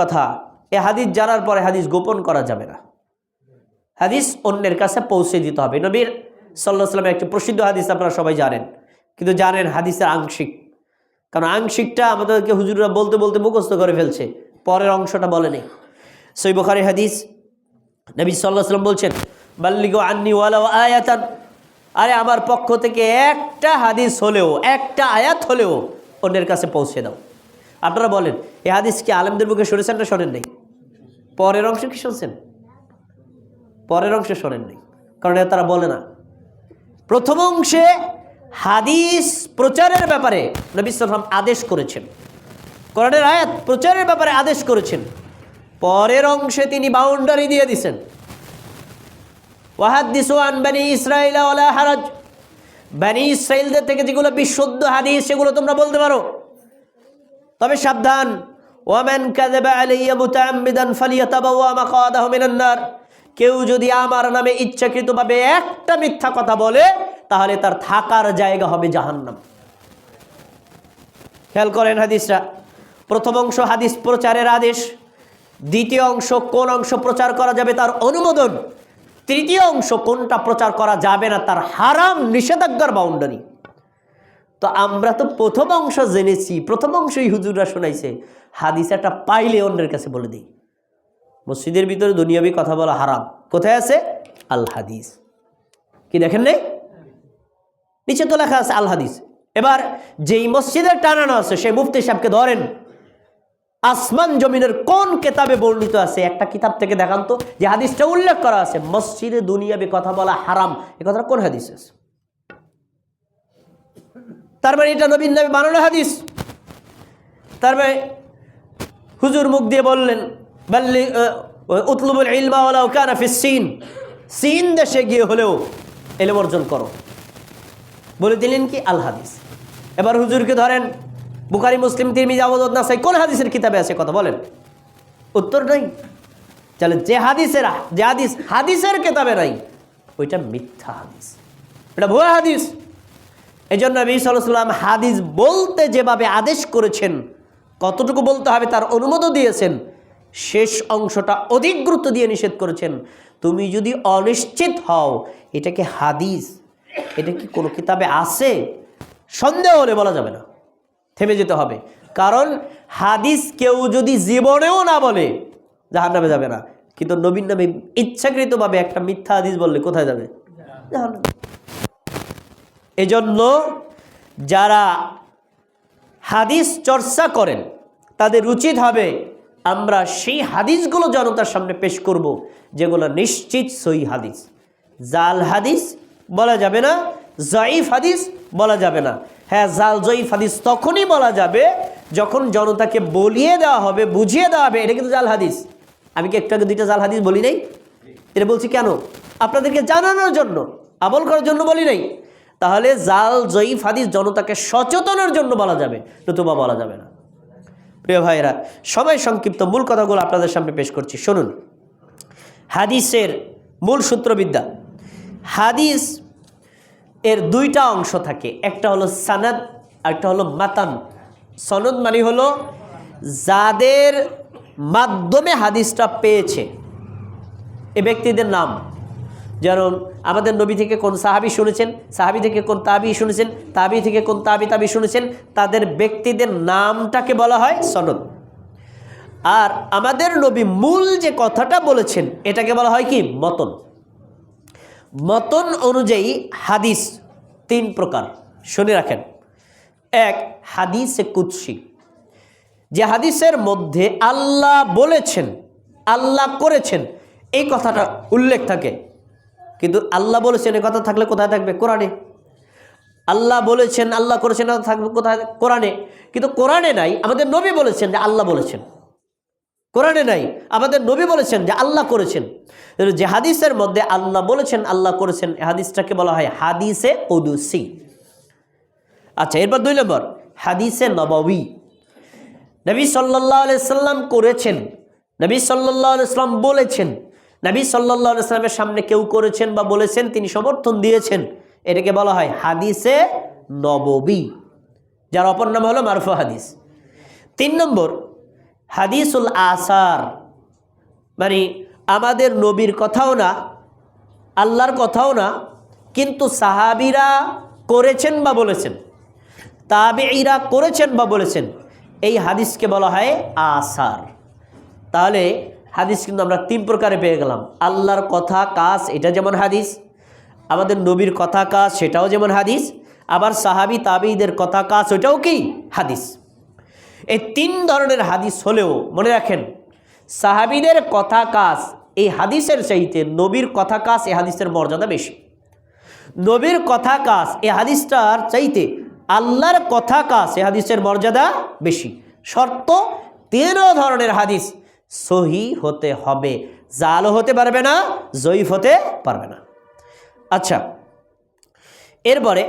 কথা, এ হাদিস জানার পরে হাদিস গোপন করা যাবে না। হাদিস অন্যের কাছে পৌঁছে দিতে হবে। নবীর সাল্লাহ সাল্লামের একটি প্রসিদ্ধ হাদিস আপনারা সবাই জানেন, কিন্তু জানেন হাদিসের আংশিক। কারণ আংশিকটা আমাদেরকে হুজুররা বলতে বলতে মুখস্থ করে ফেলছে, পরের অংশটা বলেনি। সই বখারি হাদিস, নবী সাল্লাহ সাল্লাম বলছেন, বাল্লিগো আন্নি ওয়ালা আয়াতান। আরে আমার পক্ষ থেকে একটা হাদিস হলেও, একটা আয়াত হলেও অন্যের কাছে পৌঁছে দাও। আপনারা বলেন এ হাদিস কি আলেমদের মুখে শুনেছেন না শোনেন নাই? পরের অংশ কি শুনছেন? পরের অংশে শোনেন নাই, কারণ এটা তারা বলে না। প্রথম অংশে হাদিস প্রচারের ব্যাপারে নবী সাল্লাম আদেশ করেছেন। কোরআনের আয়াত প্রচারের ব্যাপারে আদেশ করেছেন। পরের অংশে তিনি বাউন্ডারি দিয়ে দিছেন। ওয়াহাদিসু আন বানি ইসরাইল হারাজ। বানি ইসরাইলদের থেকে যেগুলো বিশুদ্ধ হাদিস, সেগুলো তোমরা বলতে পারো। তবে সাবধান। ওয়ামেন কাযাবা আলাইয়া মুতাআম্মিদান ফালিয়াতাবাওয়া মাকাদাহু মিনান নার। কেউ যদি আমার নামে ইচ্ছাকৃতভাবে একটা মিথ্যা কথা বলে, তাহলে তার থাকার জায়গা হবে জাহান্নাম। খেয়াল করেন হাদিসরা প্রথম অংশ হাদিস প্রচারের আদেশ। দ্বিতীয় অংশ কোন অংশ প্রচার করা যাবে তার অনুমোদন। তৃতীয় অংশ কোনটা প্রচার করা যাবে না তার হারাম নিষেধাজ্ঞার বাউন্ডারি তো আমরা তো প্রথম অংশ জেনেছি, প্রথম অংশই হুজুররা শোনাইছে। হাদিস একটা পাইলে অন্যের কাছে বলে দিই। মসজিদের ভিতরে দুনিয়াবি কথা বলা হারাম। কোথায় আছে? আল হাদিস। কি দেখেন নেই? নিচে তো লেখা আছে আল হাদিস। এবার যেই মসজিদের টানানো আছে, সেই মুফতি সাহেবকে ধরেন। আসমান জমিনের কোন কেতাবে বর্ণিত আছে? একটা কিতাব থেকে দেখান তো, যে হাদিসটা উল্লেখ করা আছে, মসজিদে দুনিয়াবি কথা বলা হারাম। এ কথাটা কোন হাদিস আছে? তার মানে এটা নবীন নামে বানানো হাদিস। তার মানে হুজুর মুখ দিয়ে বললেন, বাল্লি উতলুবুল ইলমা ওয়ালাউ কানা ফিস সিন। সিন দেশে গিয়ে হলেও এলেম অর্জন করো। বলে দিলেন কি? আল হাদিস। এবার হুজুরকে ধরেন, বুখারি, মুসলিম, তিরমিজি আবুদ নাসাই, কোন হাদিসের কিতাবে আছে কথা বলেন? উত্তর নাই। তাহলে যে হাদিসের, যে হাদিস, হাদিসের কিতাবে নাই, ওইটা মিথ্যা হাদিস। এটা ভুয়া হাদিস। এই জন্য নবী সাল্লাম হাদিস বলতে যেভাবে আদেশ করেছেন, কতটুকু বলতে হবে তার অনুমোদন দিয়েছেন, শেষ অংশটা অধিক গুরুত্ব দিয়ে নিষেধ করেছেন। তুমি যদি অনিশ্চিত হও, এটা কি হাদিস? এটা কি কোনো কিতাবে আছে? সন্দেহ হলে বলা যাবে না। থেমে যেতে হবে। কারণ হাদিস কেউ যদি জীবনেও না বলে জাহান নামে যাবে না। কিন্তু নবীন নামে ইচ্ছাকৃতভাবে একটা মিথ্যা হাদিস বললে কোথায় যাবে? জাহান্নামে। এজন্য যারা হাদিস চর্চা করেন, তাদের উচিত হবে আমরা সেই হাদিসগুলো জনতার সামনে পেশ করব, যেগুলো নিশ্চিত সই হাদিস। জাল হাদিস বলা যাবে না জয়ীফ হাদিস বলা যাবে না। হ্যাঁ জাল, জয়ীফ হাদিস তখনই বলা যাবে যখন জনতাকে বলিয়ে দেওয়া হবে, বুঝিয়ে দেওয়া হবে, এটা কিন্তু জাল হাদিস। আমি কি একটু আগে দুইটা জাল হাদিস বলি নাই? এটা বলছি কেন? আপনাদেরকে জানানোর জন্য, আমল করার জন্য বলি নাই? তাহলে জাল, জয়ীফ হাদিস জনতাকে সচেতনের জন্য বলা যাবে, নতুবা বলা যাবে না। প্রিয় ভাইরা সময় সংক্ষিপ্ত মূল কথাগুলো আপনাদের সামনে পেশ করছি। শুনুন, হাদিসের মূল সূত্রবিদ্যা, হাদিস এর দুইটা অংশ থাকে, একটা হলো সানাদ একটা হলো মাতান। সনদ মানে হলো যাদের মাধ্যমে হাদিসটা পেয়েছে, এ ব্যক্তিদের নাম। যেমন আমাদের নবী থেকে কোন সাহাবি শুনেছেন? সাহাবি থেকে কোন তাবি শুনেছেন? তাবি থেকে কোন তাবি তাবি শুনেছেন? তাদের ব্যক্তিদের নামটাকে বলা হয় সনদ। আর আমাদের নবী মূল যে কথাটা বলেছেন, এটাকে বলা হয় কি? মতন। মতন অনুযায়ী হাদিস তিন প্রকার। শুনে রাখেন। এক, হাদিসে কুৎসি যে হাদিসের মধ্যে আল্লাহ বলেছেন, আল্লাহ করেছেন, এই কথাটা উল্লেখ থাকে। কিন্তু আল্লাহ বলেছেন এ কথা থাকলে কোথায় থাকবে? কোরআনে। আল্লাহ বলেছেন, আল্লাহ করেছেন থাকবে কোথায়? কোরআনে। কিন্তু কোরআনে নাই, আমাদের নবী বলেছেন যে আল্লাহ বলেছেন। কোরআনে নাই, আমাদের নবী বলেছেন যে আল্লাহ করেছেন। যে হাদিসের মধ্যে আল্লাহ বলেছেন, আল্লাহ করেছেন হাদিসটাকে বলা হয় হাদিসে উদুসি আচ্ছা এরপর দুই নম্বর, হাদিসে নববী। নবী সাল্লাহ সাল্লাম করেছেন। নবী সাল্লাহ সাল্লাম বলেছেন নবী সাল্লাহ সাল্লামের সামনে কেউ করেছেন বা বলেছেন, তিনি সমর্থন দিয়েছেন। এটাকে বলা হয় হাদিসে নববী, যার অপর নাম হলো মারফু হাদিস। তিন নম্বর, হাদিসুল আসার। মানে আমাদের নবীর কথাও না, আল্লাহর কথাও না, কিন্তু সাহাবিরা করেছেন বা বলেছেন, তাবেঈরা করেছেন বা বলেছেন, এই হাদিসকে বলা হয় আসার। তাহলে হাদিস কিন্তু আমরা তিন প্রকারে পেয়ে গেলাম। আল্লাহর কথা কাজ, এটা যেমন হাদিস, আমাদের নবীর কথা কাজ, সেটাও যেমন হাদিস, আবার সাহাবি তাবিদের কথা কাজ ওটাও কি? হাদিস। এই তিন ধরনের হাদিস হলেও, মনে রাখেন, সাহাবিদের কথা কাজ, এই হাদিসের চাইতে নবীর কথা কাজ, এই হাদিসের মর্যাদা বেশি। নবীর কথা কাজ, এই হাদিসটার চাইতে আল্লাহর কথা কাজ, এই হাদিসের মর্যাদা বেশি। শর্ত, তেরো ধরনের হাদিস সহি হতে হবে জালও হতে পারবে না জয়ীফ হতে পারবে না। আচ্ছা এরপরে